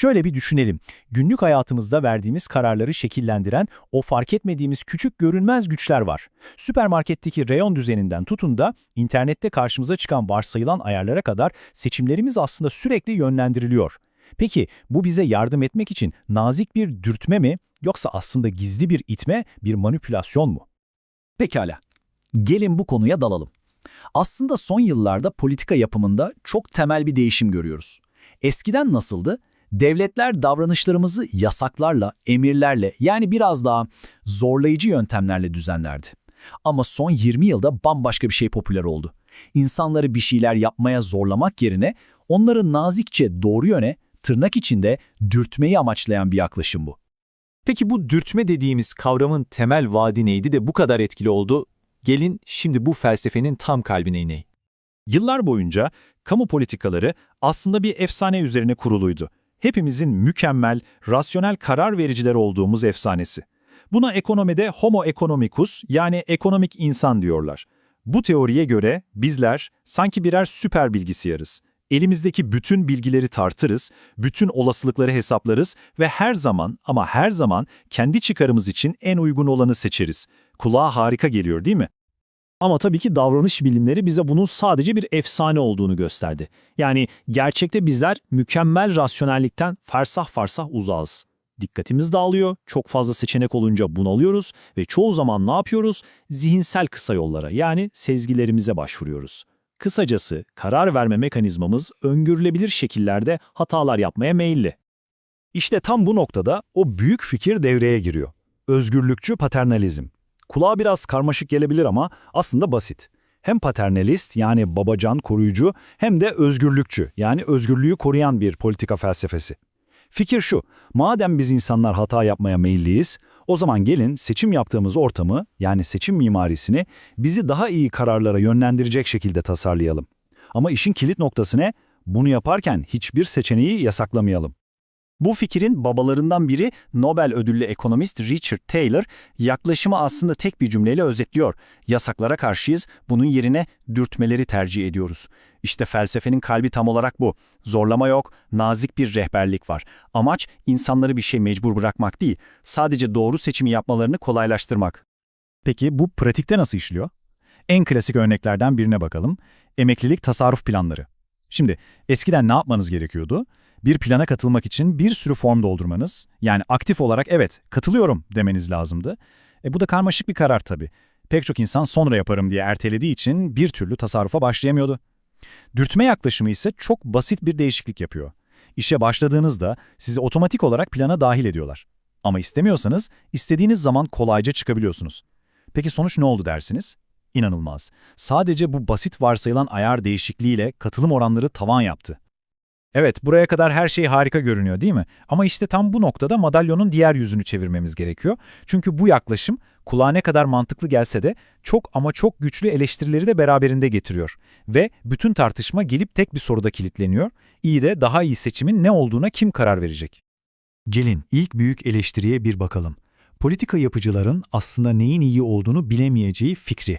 Şöyle bir düşünelim. Günlük hayatımızda verdiğimiz kararları şekillendiren o fark etmediğimiz küçük görünmez güçler var. Süpermarketteki reyon düzeninden tutun da internette karşımıza çıkan varsayılan ayarlara kadar seçimlerimiz aslında sürekli yönlendiriliyor. Peki bu bize yardım etmek için nazik bir dürtme mi yoksa aslında gizli bir itme, bir manipülasyon mu? Pekala. Gelin bu konuya dalalım. Aslında son yıllarda politika yapımında çok temel bir değişim görüyoruz. Eskiden nasıldı? Devletler davranışlarımızı yasaklarla, emirlerle yani biraz daha zorlayıcı yöntemlerle düzenlerdi. Ama son 20 yılda bambaşka bir şey popüler oldu. İnsanları bir şeyler yapmaya zorlamak yerine onları nazikçe doğru yöne, tırnak içinde dürtmeyi amaçlayan bir yaklaşım bu. Peki bu dürtme dediğimiz kavramın temel vaadi neydi de bu kadar etkili oldu? Gelin şimdi bu felsefenin tam kalbine inelim. Yıllar boyunca kamu politikaları aslında bir efsane üzerine kuruluydu. Hepimizin mükemmel, rasyonel karar vericiler olduğumuz efsanesi. Buna ekonomide homo economicus yani ekonomik insan diyorlar. Bu teoriye göre bizler sanki birer süper bilgisayarız. Elimizdeki bütün bilgileri tartırız, bütün olasılıkları hesaplarız ve her zaman ama her zaman kendi çıkarımız için en uygun olanı seçeriz. Kulağa harika geliyor değil mi? Ama tabii ki davranış bilimleri bize bunun sadece bir efsane olduğunu gösterdi. Yani gerçekte bizler mükemmel rasyonellikten fersah fersah uzağız. Dikkatimiz dağılıyor, çok fazla seçenek olunca bunalıyoruz ve çoğu zaman ne yapıyoruz? Zihinsel kısa yollara yani sezgilerimize başvuruyoruz. Kısacası karar verme mekanizmamız öngörülebilir şekillerde hatalar yapmaya meyilli. İşte tam bu noktada o büyük fikir devreye giriyor. Özgürlükçü paternalizm. Kulağa biraz karmaşık gelebilir ama aslında basit. Hem paternalist yani babacan koruyucu hem de özgürlükçü yani özgürlüğü koruyan bir politika felsefesi. Fikir şu, madem biz insanlar hata yapmaya meyilliyiz, o zaman gelin seçim yaptığımız ortamı yani seçim mimarisini bizi daha iyi kararlara yönlendirecek şekilde tasarlayalım. Ama işin kilit noktası ne? Bunu yaparken hiçbir seçeneği yasaklamayalım. Bu fikrin babalarından biri Nobel ödüllü ekonomist Richard Taylor yaklaşımı aslında tek bir cümleyle özetliyor. Yasaklara karşıyız, bunun yerine dürtmeleri tercih ediyoruz. İşte felsefenin kalbi tam olarak bu. Zorlama yok, nazik bir rehberlik var. Amaç insanları bir şey mecbur bırakmak değil, sadece doğru seçimi yapmalarını kolaylaştırmak. Peki bu pratikte nasıl işliyor? En klasik örneklerden birine bakalım. Emeklilik tasarruf planları. Şimdi eskiden ne yapmanız gerekiyordu? Bir plana katılmak için bir sürü form doldurmanız, yani aktif olarak evet katılıyorum demeniz lazımdı. E bu da karmaşık bir karar tabii. Pek çok insan sonra yaparım diye ertelediği için bir türlü tasarrufa başlayamıyordu. Dürtme yaklaşımı ise çok basit bir değişiklik yapıyor. İşe başladığınızda sizi otomatik olarak plana dahil ediyorlar. Ama istemiyorsanız istediğiniz zaman kolayca çıkabiliyorsunuz. Peki sonuç ne oldu dersiniz? İnanılmaz. Sadece bu basit varsayılan ayar değişikliğiyle katılım oranları tavan yaptı. Evet, buraya kadar her şey harika görünüyor değil mi? Ama işte tam bu noktada madalyonun diğer yüzünü çevirmemiz gerekiyor. Çünkü bu yaklaşım kulağa ne kadar mantıklı gelse de çok ama çok güçlü eleştirileri de beraberinde getiriyor. Ve bütün tartışma gelip tek bir soruda kilitleniyor. İyi de daha iyi seçimin ne olduğuna kim karar verecek? Gelin ilk büyük eleştiriye bir bakalım. Politika yapıcıların aslında neyin iyi olduğunu bilemeyeceği fikri.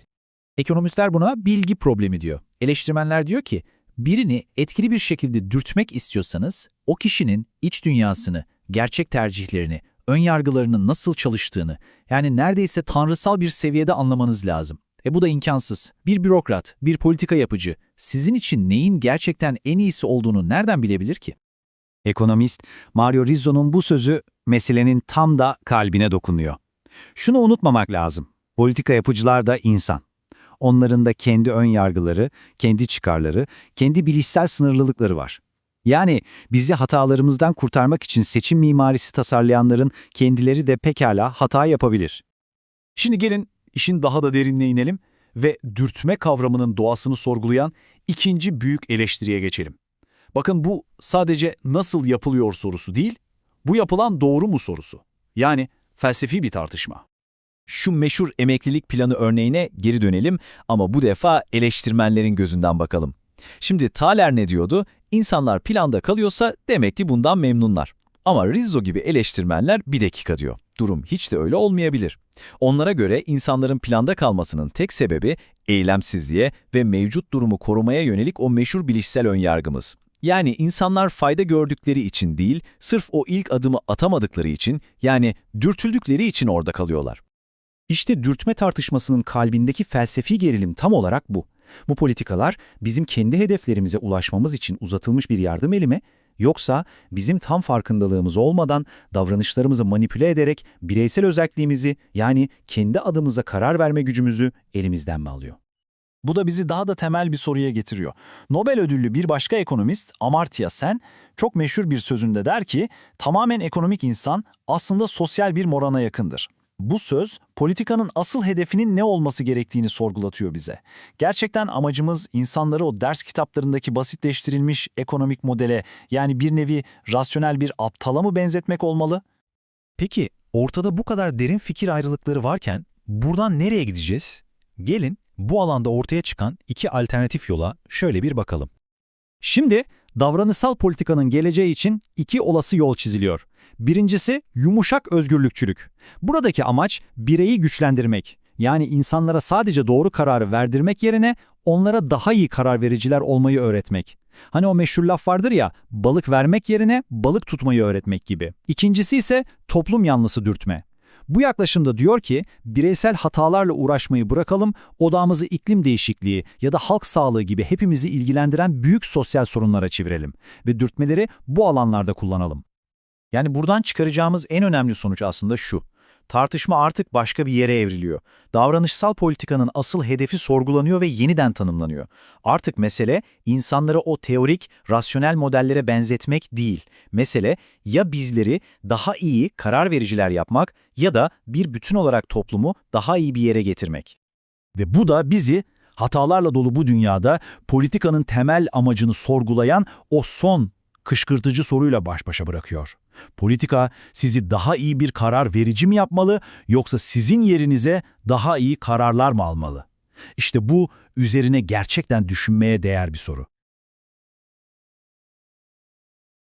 Ekonomistler buna bilgi problemi diyor. Eleştirmenler diyor ki, birini etkili bir şekilde dürtmek istiyorsanız, o kişinin iç dünyasını, gerçek tercihlerini, ön yargılarının nasıl çalıştığını, yani neredeyse tanrısal bir seviyede anlamanız lazım. E bu da imkansız. Bir bürokrat, bir politika yapıcı, sizin için neyin gerçekten en iyisi olduğunu nereden bilebilir ki? Ekonomist Mario Rizzo'nun bu sözü meselenin tam da kalbine dokunuyor. Şunu unutmamak lazım. Politika yapıcılar da insan. Onların da kendi ön yargıları, kendi çıkarları, kendi bilişsel sınırlılıkları var. Yani bizi hatalarımızdan kurtarmak için seçim mimarisi tasarlayanların kendileri de pekala hata yapabilir. Şimdi gelin işin daha da derinine inelim ve dürtme kavramının doğasını sorgulayan ikinci büyük eleştiriye geçelim. Bakın bu sadece nasıl yapılıyor sorusu değil, bu yapılan doğru mu sorusu. Yani felsefi bir tartışma. Şu meşhur emeklilik planı örneğine geri dönelim ama bu defa eleştirmenlerin gözünden bakalım. Şimdi Thaler ne diyordu? İnsanlar planda kalıyorsa demek ki bundan memnunlar. Ama Rizzo gibi eleştirmenler bir dakika diyor. Durum hiç de öyle olmayabilir. Onlara göre insanların planda kalmasının tek sebebi eylemsizliğe ve mevcut durumu korumaya yönelik o meşhur bilişsel önyargımız. Yani insanlar fayda gördükleri için değil, sırf o ilk adımı atamadıkları için, yani dürtüldükleri için orada kalıyorlar. İşte dürtme tartışmasının kalbindeki felsefi gerilim tam olarak bu. Bu politikalar bizim kendi hedeflerimize ulaşmamız için uzatılmış bir yardım eli mi, yoksa bizim tam farkındalığımız olmadan davranışlarımızı manipüle ederek bireysel özelliğimizi yani kendi adımıza karar verme gücümüzü elimizden mi alıyor? Bu da bizi daha da temel bir soruya getiriyor. Nobel ödüllü bir başka ekonomist Amartya Sen çok meşhur bir sözünde der ki tamamen ekonomik insan aslında sosyal bir morana yakındır. Bu söz politikanın asıl hedefinin ne olması gerektiğini sorgulatıyor bize. Gerçekten amacımız insanları o ders kitaplarındaki basitleştirilmiş ekonomik modele yani bir nevi rasyonel bir aptala mı benzetmek olmalı? Peki ortada bu kadar derin fikir ayrılıkları varken buradan nereye gideceğiz? Gelin bu alanda ortaya çıkan iki alternatif yola şöyle bir bakalım. Şimdi davranışsal politikanın geleceği için iki olası yol çiziliyor. Birincisi yumuşak özgürlükçülük. Buradaki amaç bireyi güçlendirmek. Yani insanlara sadece doğru kararı verdirmek yerine onlara daha iyi karar vericiler olmayı öğretmek. Hani o meşhur laf vardır ya, balık vermek yerine balık tutmayı öğretmek gibi. İkincisi ise toplum yanlısı dürtme. Bu yaklaşımda diyor ki, bireysel hatalarla uğraşmayı bırakalım, odağımızı iklim değişikliği ya da halk sağlığı gibi hepimizi ilgilendiren büyük sosyal sorunlara çevirelim ve dürtmeleri bu alanlarda kullanalım. Yani buradan çıkaracağımız en önemli sonuç aslında şu. Tartışma artık başka bir yere evriliyor. Davranışsal politikanın asıl hedefi sorgulanıyor ve yeniden tanımlanıyor. Artık mesele insanları o teorik, rasyonel modellere benzetmek değil. Mesele ya bizleri daha iyi karar vericiler yapmak ya da bir bütün olarak toplumu daha iyi bir yere getirmek. Ve bu da bizi hatalarla dolu bu dünyada politikanın temel amacını sorgulayan o son kışkırtıcı soruyla baş başa bırakıyor. Politika sizi daha iyi bir karar verici mi yapmalı yoksa sizin yerinize daha iyi kararlar mı almalı? İşte bu üzerine gerçekten düşünmeye değer bir soru.